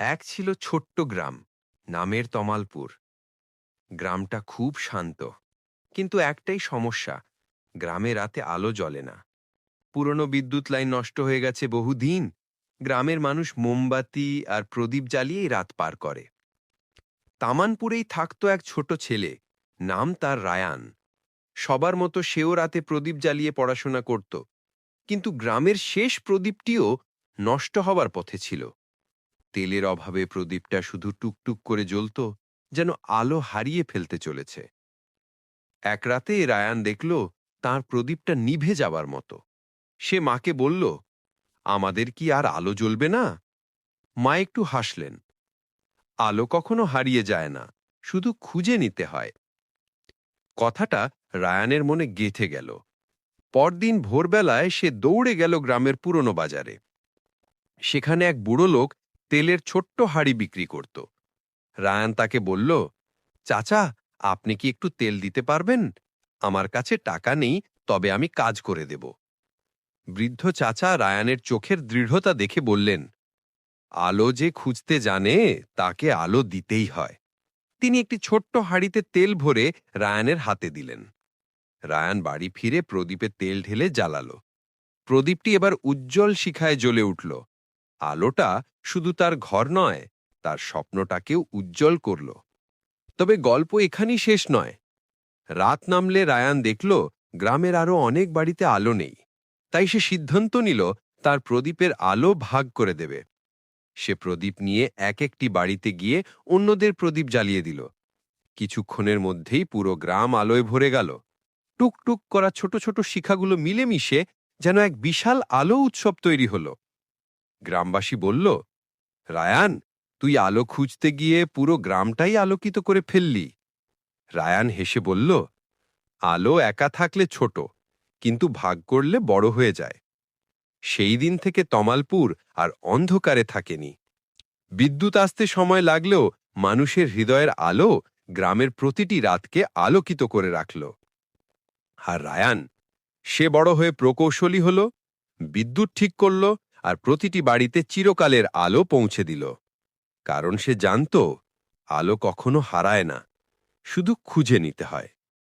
এক ছিল ছোট্ট গ্রাম, নামের তমালপুর। গ্রামটা খুব শান্ত, কিন্তু একটাই সমস্যা, গ্রামে রাতে আলো জ্বলে না। পুরনো বিদ্যুৎ লাইন নষ্ট হয়ে গেছে বহুদিন, গ্রামের মানুষ মোমবাতি আর প্রদীপ জ্বালিয়েই রাত পার করে। তামানপুরেই থাকতো এক ছোট ছেলে, নাম তার রায়ান। সবার মতো সেও রাতে প্রদীপ জ্বালিয়ে পড়াশোনা করত, কিন্তু গ্রামের শেষ প্রদীপটিও নষ্ট হবার পথে ছিল। তেলের অভাবে প্রদীপটা শুধু টুকটুক করে জ্বলত, যেন আলো হারিয়ে ফেলতে চলেছে। এক রাতে রায়ান দেখল, তার প্রদীপটা নিভে যাবার মতো। সে মাকে বলল, আমাদের কি আর আলো জ্বলবে না? মা একটু হাসলেন, আলো কখনো হারিয়ে যায় না, শুধু খুঁজে নিতে হয়। কথাটা রায়ানের মনে গেঁথে গেল। পরদিন ভোরবেলায় সে দৌড়ে গেল গ্রামের পুরনো বাজারে। সেখানে এক বুড়ো লোক তেলের ছোট্ট হাড়ি বিক্রি করত। রায়ান তাকে বলল, চাচা, আপনি কি একটু তেল দিতে পারবেন? আমার কাছে টাকা নেই, তবে আমি কাজ করে দেব। বৃদ্ধ চাচা রায়ানের চোখের দৃঢ়তা দেখে বললেন, আলো যে খুঁজতে জানে, তাকে আলো দিতেই হয়। তিনি একটি ছোট্ট হাঁড়িতে তেল ভরে রায়ানের হাতে দিলেন। রায়ান বাড়ি ফিরে প্রদীপে তেল ঢেলে জ্বালাল। প্রদীপটি এবার উজ্জ্বল শিখায় জ্বলে উঠল। আলোটা শুধু তার ঘর নয়, তার স্বপ্নটাকেও উজ্জ্বল করল। তবে গল্প এখানেই শেষ নয়। রাত নামলে রায়ান দেখল, গ্রামের আরও অনেক বাড়িতে আলো নেই। তাই সে সিদ্ধান্ত নিল, তার প্রদীপের আলো ভাগ করে দেবে। সে প্রদীপ নিয়ে এক একটি বাড়িতে গিয়ে অন্যদের প্রদীপ জ্বালিয়ে দিল। কিছুক্ষণের মধ্যেই পুরো গ্রাম আলোয় ভরে গেল। টুকটুক করা ছোট ছোট শিখাগুলো মিলেমিশে যেন এক বিশাল আলো উৎসব তৈরি হল। গ্রামবাসী বলল, রায়ান, তুই আলো খুঁজতে গিয়ে পুরো গ্রামটাই আলোকিত করে ফেললি। রায়ান হেসে বলল, আলো একা থাকলে ছোট, কিন্তু ভাগ করলে বড় হয়ে যায়। সেই দিন থেকে তমালপুর আর অন্ধকারে থাকেনি। বিদ্যুৎ আসতে সময় লাগলেও মানুষের হৃদয়ের আলো গ্রামের প্রতিটি রাতকে আলোকিত করে রাখল। আর রায়ান, সে বড় হয়ে প্রকৌশলী হল, বিদ্যুৎ ঠিক করল আর প্রতিটি বাড়িতে চিরকালের আলো পৌঁছে দিল। কারণ সে জানত, আলো কখনো হারায় না, শুধু খুঁজে নিতে হয়।